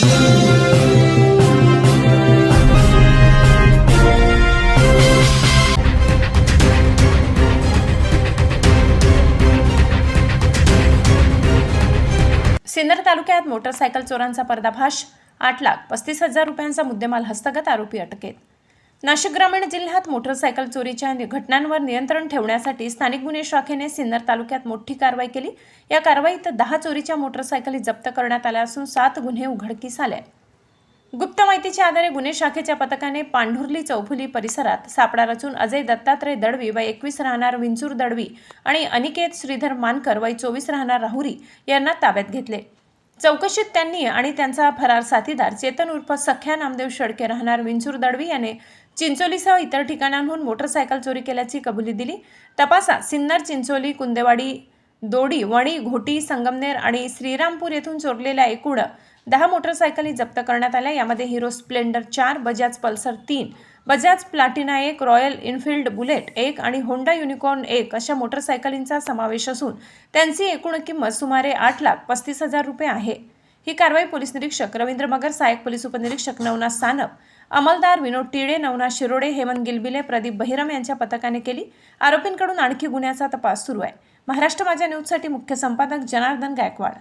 सिन्नर तालुक्यात मोटरसायकल चोरांचा पर्दाभाष आठ लाख पस्तीस हजार रुपयांचा मुद्देमाल हस्तगत आरोपी अटकेत. नाशिक ग्रामीण जिल्ह्यात मोटरसायकल चोरीच्या नि- घटनांवर नियंत्रण ठेवण्यासाठी स्थानिक गुन्हे शाखेने सिन्नर तालुक्यात मोठी कारवाई केली. या कारवाईत दहा चोरीच्या मोटरसायकली जप्त करण्यात आल्या असून सात गुन्हे उघडकीस आले गुप्त माहितीच्या आधारे गुन्हे शाखेच्या पथकाने पांढुर्ली चौफुली परिसरात सापळा रचून अजय दत्तात्रय दडवी व एकवीस राहणार विंचूर दडवी आणि अनिकेत श्रीधर मानकर वय चोवीस राहणार राहुरी यांना ताब्यात घेतले. चौकशीत त्यांनी आणि त्यांचा फरार साथीदार चेतन उर्फ सख्या नामदेव शेडके राहणार विंचूर दडवी याने चिंचोलीसह इतर ठिकाणांहून मोटरसायकल चोरी केल्याची कबुली दिली. तपासात सिन्नर चिंचोली कुंदेवाडी दोडी वणी घोटी संगमनेर आणि श्रीरामपूर येथून चोरलेल्या एकूण दहा मोटरसायकली जप्त करण्यात आल्या. यामध्ये हिरो स्प्लेंडर चार बजाज पल्सर तीन बजाज प्लाटिना एक रॉयल इनफिल्ड बुलेट एक आणि होंडा युनिकॉर्न एक अशा मोटरसायकलींचा समावेश असून त्यांची एकूण किंमत सुमारे आठ लाख पस्तीस हजार रुपये आहे. ही कारवाई पोलीस निरीक्षक रवींद्र मगर सहाय्यक पोलीस उपनिरीक्षक नवनाथ सानप अंमलदार विनोद टिळे नवनाथ शिरोडे हेमंत गिलबिले प्रदीप बहिरम यांच्या पथकाने केली. आरोपींकडून आणखी गुन्ह्याचा तपास सुरू आहे. महाराष्ट्र माझ्या न्यूजसाठी मुख्य संपादक जनार्दन गायकवाड.